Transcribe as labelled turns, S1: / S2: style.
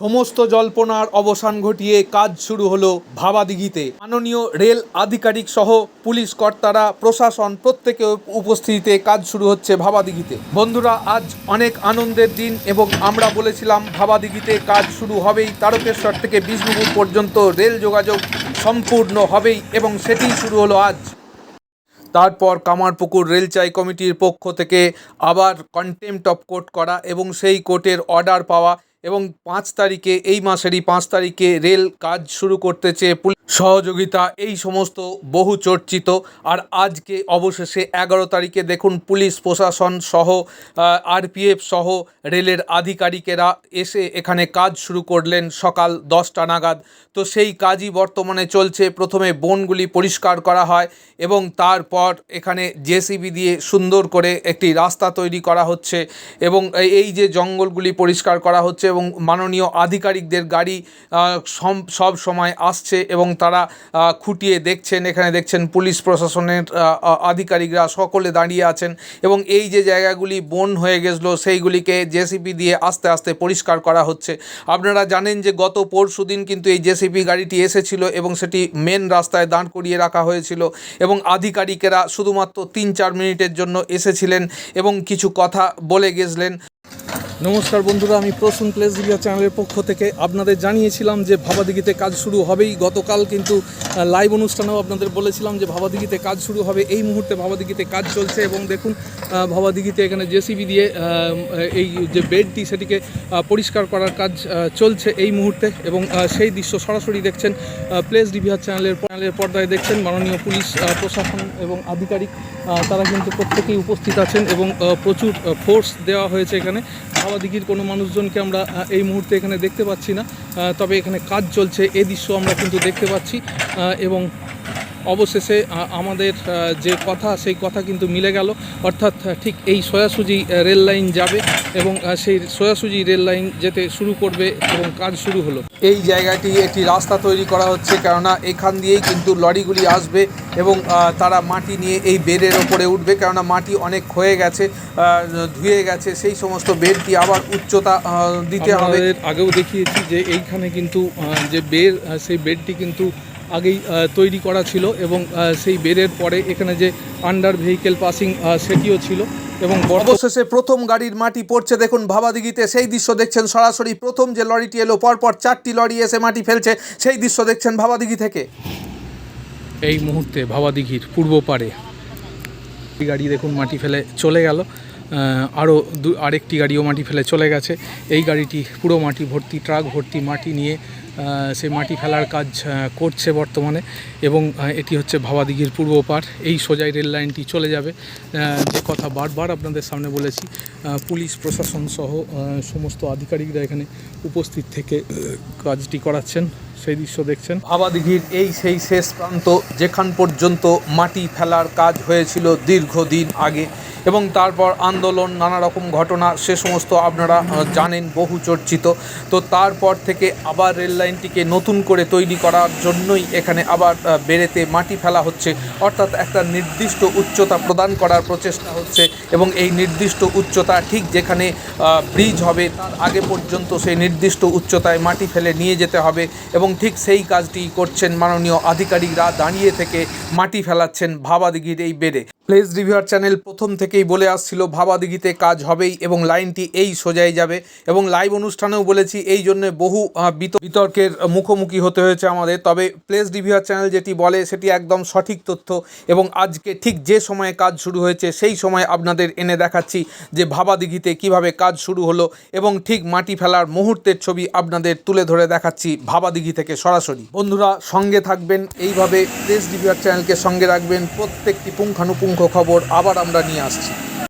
S1: সমস্ত জল্পনার অবসান ঘটিয়ে কাজ শুরু হলো ভাবাদিঘিতে। মাননীয় রেল আধিকারিক সহ পুলিশ কর্তারা, প্রশাসন প্রত্যেকে উপস্থিতিতে কাজ শুরু হচ্ছে ভাবাদিঘিতে। বন্ধুরা, আজ অনেক আনন্দের দিন এবং আমরা বলেছিলাম ভাবাদিঘিতে কাজ শুরু হবেই, তারকেশ্বর থেকে বিষ্ণুপুর পর্যন্ত রেল যোগাযোগ সম্পূর্ণ হবেই এবং সেটিই শুরু হলো আজ। তারপর কামারপুকুর রেলচাই কমিটির পক্ষ থেকে আবার কন্টেম্পট অফ কোর্ট করা এবং সেই কোর্টের অর্ডার পাওয়া এবং পাঁচ তারিখে, এই মাসেরই পাঁচ তারিখে রেল কাজ শুরু করতে চেয়ে পুলিশ সহযোগিতা, এই সমস্ত বহু চর্চিত। আর আজকে অবশেষে এগারো তারিখে দেখুন পুলিশ প্রশাসন সহ আরপিএফ সহ রেলের আধিকারিকেরা এসে এখানে কাজ শুরু করলেন সকাল দশটা নাগাদ। তো সেই কাজই বর্তমানে চলছে। প্রথমে বনগুলি পরিষ্কার করা হয় এবং তারপর এখানে জেসিবি দিয়ে সুন্দর করে একটি রাস্তা তৈরি করা হচ্ছে এবং এই যে জঙ্গলগুলি পরিষ্কার করা হচ্ছে এবং মাননীয় আধিকারিকদের গাড়ি সব সময় আসছে এবং তারা খুঁটিয়ে দেখছেন। এখানে দেখছেন পুলিশ প্রশাসনের আধিকারিকরা সকলে দাঁড়িয়ে আছেন এবং এই যে জায়গাগুলি বন হয়ে গেছিল, সেইগুলিকে জেসিপি দিয়ে আস্তে আস্তে পরিষ্কার করা হচ্ছে। আপনারা জানেন যে গত পরশু দিন কিন্তু এই জেসিপি গাড়িটি এসেছিল এবং সেটি মেন রাস্তায় দাঁড় করিয়ে রাখা হয়েছিল এবং আধিকারিকেরা শুধুমাত্র তিন চার মিনিটের জন্য এসেছিলেন এবং কিছু কথা বলে গেছিলেন। নমস্কার বন্ধুরা, আমি প্রসূন প্লেস দিঘা চ্যানেলের পক্ষ থেকে আপনাদের জানিয়েছিলাম যে ভাবাদিঘিতে কাজ শুরু হবেই। গতকাল কিন্তু লাইভ অনুষ্ঠানেও আপনাদের বলেছিলাম যে ভাবাদিঘিতে কাজ শুরু হবে। এই মুহূর্তে ভাবাদিঘিতে কাজ চলছে এবং দেখুন ভাবাদিঘিতে এখানে জেসিবি দিয়ে এই যে বেডটি সেটিকে পরিষ্কার করার কাজ চলছে এই মুহূর্তে এবং সেই দৃশ্য সরাসরি দেখছেন প্লেস ডিভিআর চ্যানেলের চ্যানেলের পর্দায় দেখছেন মাননীয় পুলিশ প্রশাসন এবং আধিকারিক তারা কিন্তু প্রত্যেকেই উপস্থিত আছেন এবং প্রচুর ফোর্স দেওয়া হয়েছে এখানে। হাওয়াদিঘির কোনো মানুষজনকে আমরা এই মুহূর্তে এখানে দেখতে পাচ্ছি না। তবে এখানে কাজ চলছে, এ দৃশ্য আমরা কিন্তু দেখতে পাচ্ছি। এবং অবশেষে আমাদের যে কথা সেই কথা কিন্তু মিলে গেল। অর্থাৎ ঠিক এই সোয়াসুজি আহ, রেল লাইন যাবে এবং সেই সোয়াসুজি রেল লাইন যেতে শুরু করবে এবং কাজ শুরু হলো। এই জায়গাটি একটি রাস্তা তৈরি করা হচ্ছে কেননা এখান দিয়েই কিন্তু লরিগুলি আসবে এবং তারা মাটি নিয়ে এই বেডের ওপরে উঠবে কেননা মাটি অনেক ক্ষয়ে গেছে ধুয়ে গেছে সেই সমস্ত বেডটি আবার উচ্চতা দিতে হবে।
S2: আগেও দেখিয়েছি যে এইখানে কিন্তু যে বের আহ, সেই বেডটি কিন্তু আগেই তৈরি করা ছিল এবং সেই বেডের পরে এখানে যে আন্ডার ভেহিকেল পাসিং সেটিও ছিল এবং
S1: অবশেষে প্রথম গাড়ির মাটি পড়ছে। দেখুন ভাবাদিঘিতে সেই দৃশ্য দেখছেন সরাসরি। প্রথম যে লরিটি এলো পরপর চারটি লরি এসে মাটি ফেলছে। সেই দৃশ্য দেখছেন ভাবাদিঘি থেকে।
S2: এই মুহূর্তে ভাবাদিঘির পূর্ব পারে এই গাড়ি দেখুন মাটি ফেলে চলে গেল। আরও দু আরেকটি গাড়িও মাটি ফেলে চলে গেছে। এই গাড়িটি পুরো মাটি ভর্তি ট্রাক ভর্তি মাটি নিয়ে সেই মাটি ফেলার কাজ করছে বর্তমানে এবং এটি হচ্ছে ভাবাদিঘির পূর্ব পার। এই সোজাই রেল লাইনটি চলে যাবে। যে কথা বারবার আপনাদের সামনে বলেছি পুলিশ, প্রশাসন সহ সমস্ত আধিকারিকরা এখানে উপস্থিত থেকে কাজটি করাচ্ছেন। সেই দৃশ্য দেখছেন।
S1: ভাবাদিঘির এই সেই শেষ প্রান্ত যেখান পর্যন্ত মাটি ফেলার কাজ হয়েছিল দীর্ঘদিন আগে এবং তারপর আন্দোলন নানা রকম ঘটনা, সে সমস্ত আপনারা জানেন, বহু চর্চিত। তো তারপর থেকে আবার রেল লাইনটিকে নতুন করে তৈরি করার জন্যই এখানে আবার বেড়েতে মাটি ফেলা হচ্ছে। অর্থাৎ একটা নির্দিষ্ট উচ্চতা প্রদান করার প্রচেষ্টা হচ্ছে এবং এই নির্দিষ্ট উচ্চতা ঠিক যেখানে ব্রিজ হবে তার আগে পর্যন্ত সেই নির্দিষ্ট উচ্চতায় মাটি ফেলে নিয়ে যেতে হবে এবং ঠিক সেই কাজটি করছেন মাননীয় আধিকারিকরা দাঁড়িয়ে থেকে মাটি ফেলাচ্ছেন ভাবাদিঘির এই বেডে। প্লেস রিভিউয়ার চ্যানেল প্রথম থেকেই বলে আসছিল ভাবাদিঘিতে কাজ হবেই এবং লাইনটি এই সোজাই যাবে এবং লাইভ অনুষ্ঠানেও বলেছি এই জন্য বহু আহ, বিত- বিতর্কের মুখোমুখি হতে হয়েছে আমাদের। তবে প্লেস রিভিউয়ার চ্যানেল যেটি বলে, সেটি একদম সঠিক তথ্য এবং আজকে ঠিক যে সময়ে কাজ শুরু হয়েছে, সেই সময় আপনাদের এনে দেখাচ্ছি যে ভাবাদিঘিতে কীভাবে কাজ শুরু হলো এবং ঠিক মাটি ফেলার মুহূর্তের ছবি আপনাদের তুলে ধরে দেখাচ্ছি ভাবাদিঘি থেকে সরাসরি। বন্ধুরা, সঙ্গে থাকবেন। এইভাবে প্লেস রিভিউয়ার চ্যানেলকে সঙ্গে রাখবেন। প্রত্যেকটি পুঙ্খানুপুঙ্খ খবর আবার আমরা নিয়ে আসছি।